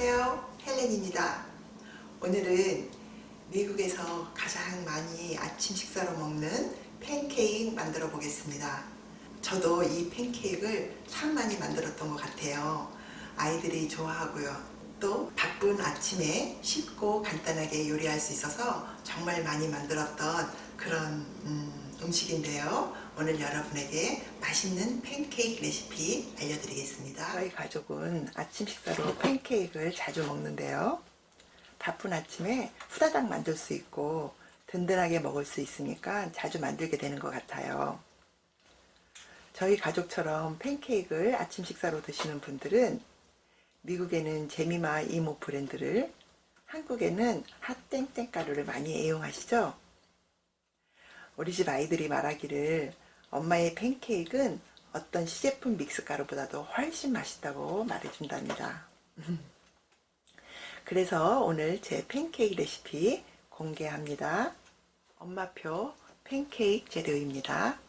안녕하세요. 헬렌입니다. 오늘은 미국에서 가장 많이 아침 식사로 먹는 팬케이크 만들어 보겠습니다. 저도 이 팬케이크를 참 많이 만들었던 것 같아요. 아이들이 좋아하고요. 또 바쁜 아침에 쉽고 간단하게 요리할 수 있어서 정말 많이 만들었던 그런 음, 음식인데요. 오늘 여러분에게 맛있는 팬케이크 레시피 알려드리겠습니다. 저희 가족은 아침 식사로 팬케이크를 자주 먹는데요. 바쁜 아침에 후다닥 만들 수 있고 든든하게 먹을 수 있으니까 자주 만들게 되는 것 같아요. 저희 가족처럼 팬케이크를 아침 식사로 드시는 분들은 미국에는 제미마 이모 브랜드를 한국에는 핫땡땡 가루를 많이 애용하시죠? 우리 집 아이들이 말하기를 엄마의 팬케이크는 어떤 시제품 믹스가루보다도 훨씬 맛있다고 말해준답니다. 그래서 오늘 제 팬케이크 레시피 공개합니다. 엄마표 팬케이크 재료입니다.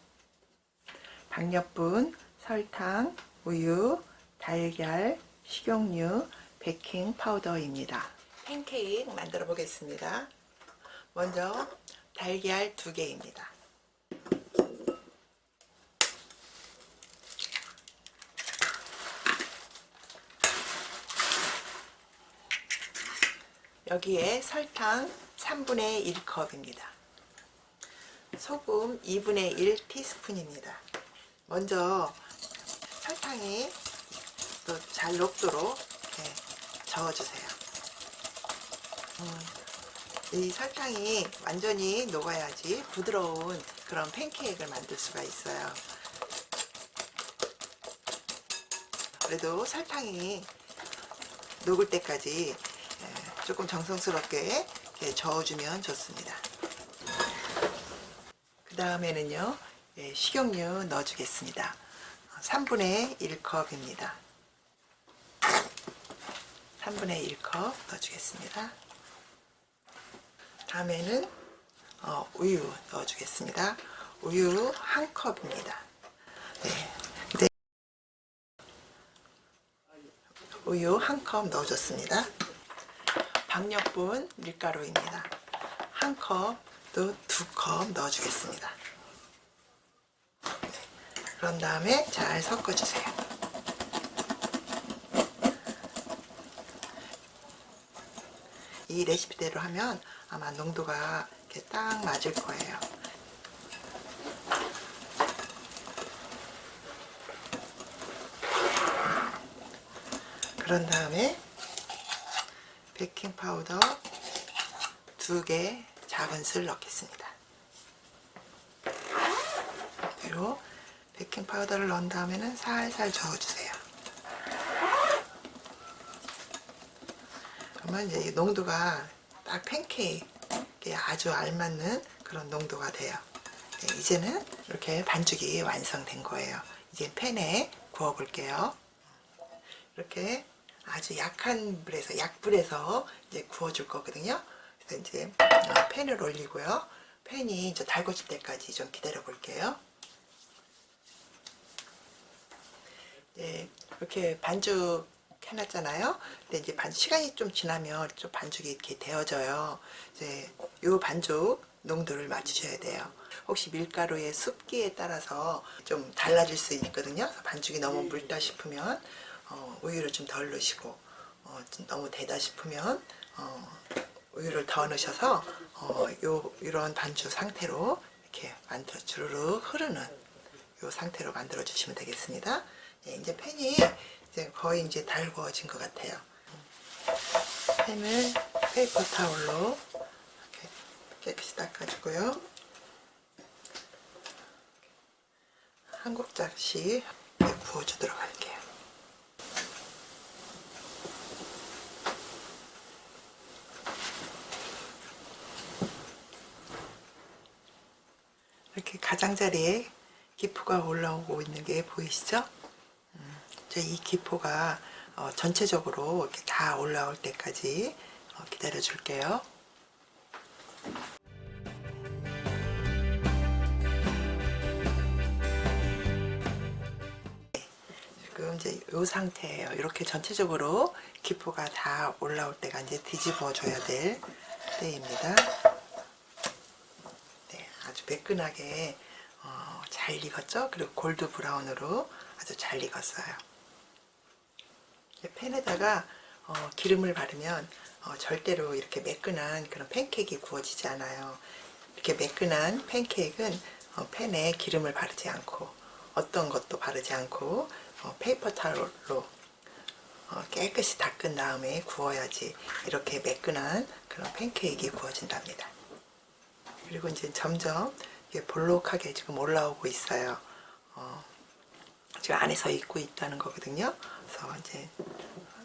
박력분, 설탕, 우유, 달걀, 식용유, 베이킹 파우더입니다. 팬케이크 만들어 보겠습니다. 먼저 달걀 두 개입니다. 여기에 설탕 3분의 1컵입니다. 소금 2분의 1 티스푼입니다. 먼저 설탕이 또 잘 녹도록 저어주세요. 음, 이 설탕이 완전히 녹아야지 부드러운 그런 팬케이크를 만들 수가 있어요. 그래도 설탕이 녹을 때까지 예, 조금 정성스럽게 저어주면 좋습니다. 그 다음에는요, 예, 식용유 넣어주겠습니다. 3분의 1컵입니다. 3분의 1컵 넣어주겠습니다. 다음에는 어, 우유 넣어주겠습니다. 우유 한 컵입니다. 네. 네. 우유 한 컵 넣어줬습니다. 박력분 밀가루입니다. 한 컵, 또 두 컵 넣어주겠습니다. 네. 그런 다음에 잘 섞어주세요. 이 레시피대로 하면 아마 농도가 이렇게 딱 맞을 거예요. 그런 다음에 베이킹 파우더 두 개 작은 술 넣겠습니다. 그리고 베이킹 파우더를 넣은 다음에는 살살 저어주세요. 그러면 이제 이 농도가 딱 팬케이크에 아주 알맞는 그런 농도가 돼요. 네, 이제는 이렇게 반죽이 완성된 거예요. 이제 팬에 구워 볼게요. 이렇게 아주 약한 불에서 약불에서 이제 구워 줄 거거든요. 그래서 이제 어, 팬을 올리고요. 팬이 이제 달궈질 때까지 좀 기다려 볼게요. 네, 이렇게 반죽 해놨잖아요. 근데 이제 반 시간이 좀 지나면 좀 반죽이 이렇게 되어져요. 이제 요 반죽 농도를 맞추셔야 돼요. 혹시 밀가루의 습기에 따라서 좀 달라질 수 있거든요. 반죽이 너무 묽다 싶으면 어, 우유를 좀 덜 넣으시고 어, 좀 너무 되다 싶으면 어, 우유를 더 넣으셔서 어, 요 이런 반죽 상태로 이렇게 만들어 주르륵 흐르는 요 상태로 만들어 주시면 되겠습니다. 예, 이제 팬이 이제 거의 이제 달궈진 것 같아요. 팬을 페이퍼 타올로 이렇게 깨끗이 닦아주고요. 한 이렇게 부어주도록 할게요. 이렇게 가장자리에 기포가 올라오고 있는 게 보이시죠? 이 기포가 어, 전체적으로 이렇게 다 올라올 때까지 어, 기다려 줄게요. 지금 이제 이 상태예요. 이렇게 전체적으로 기포가 다 올라올 때가 이제 뒤집어 줘야 될 때입니다. 네, 아주 매끈하게 어, 잘 익었죠? 그리고 골드 브라운으로 아주 잘 익었어요. 팬에다가 어, 기름을 바르면 어, 절대로 이렇게 매끈한 그런 팬케이크가 구워지지 않아요. 이렇게 매끈한 팬케이크는 어, 팬에 기름을 바르지 않고 어떤 것도 바르지 않고 어, 페이퍼 타올로 어, 깨끗이 닦은 다음에 구워야지 이렇게 매끈한 그런 팬케이크가 구워진답니다. 그리고 이제 점점 볼록하게 지금 올라오고 있어요. 어, 지금 안에서 익고 있다는 거거든요. 그래서 이제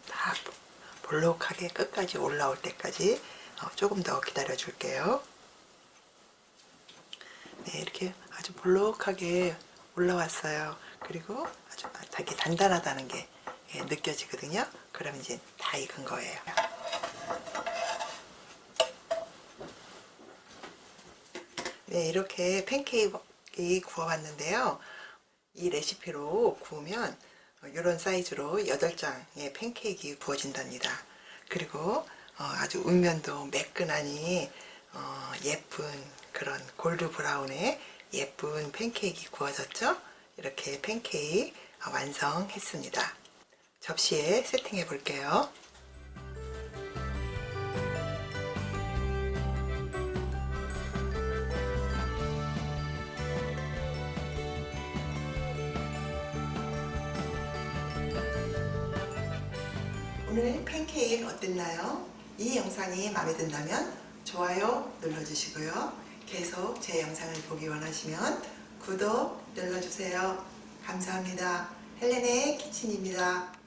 다 볼록하게 끝까지 올라올 때까지 어, 조금 더 기다려 줄게요. 네, 이렇게 아주 볼록하게 올라왔어요. 그리고 아주 되게 단단하다는 게 예, 느껴지거든요. 그럼 이제 다 익은 거예요. 네, 이렇게 팬케이크 구워봤는데요. 이 레시피로 구우면 이런 사이즈로 8장의 팬케이크 구워진답니다. 그리고 어, 아주 음면도 매끈하니 어, 예쁜 그런 골드 브라운의 예쁜 팬케이크 구워졌죠? 이렇게 팬케이크 완성했습니다. 접시에 세팅해 볼게요. 오늘 팬케이크 어땠나요? 이 영상이 마음에 든다면 좋아요 눌러주시고요. 계속 제 영상을 보기 원하시면 구독 눌러주세요. 감사합니다. 헬렌의 키친입니다.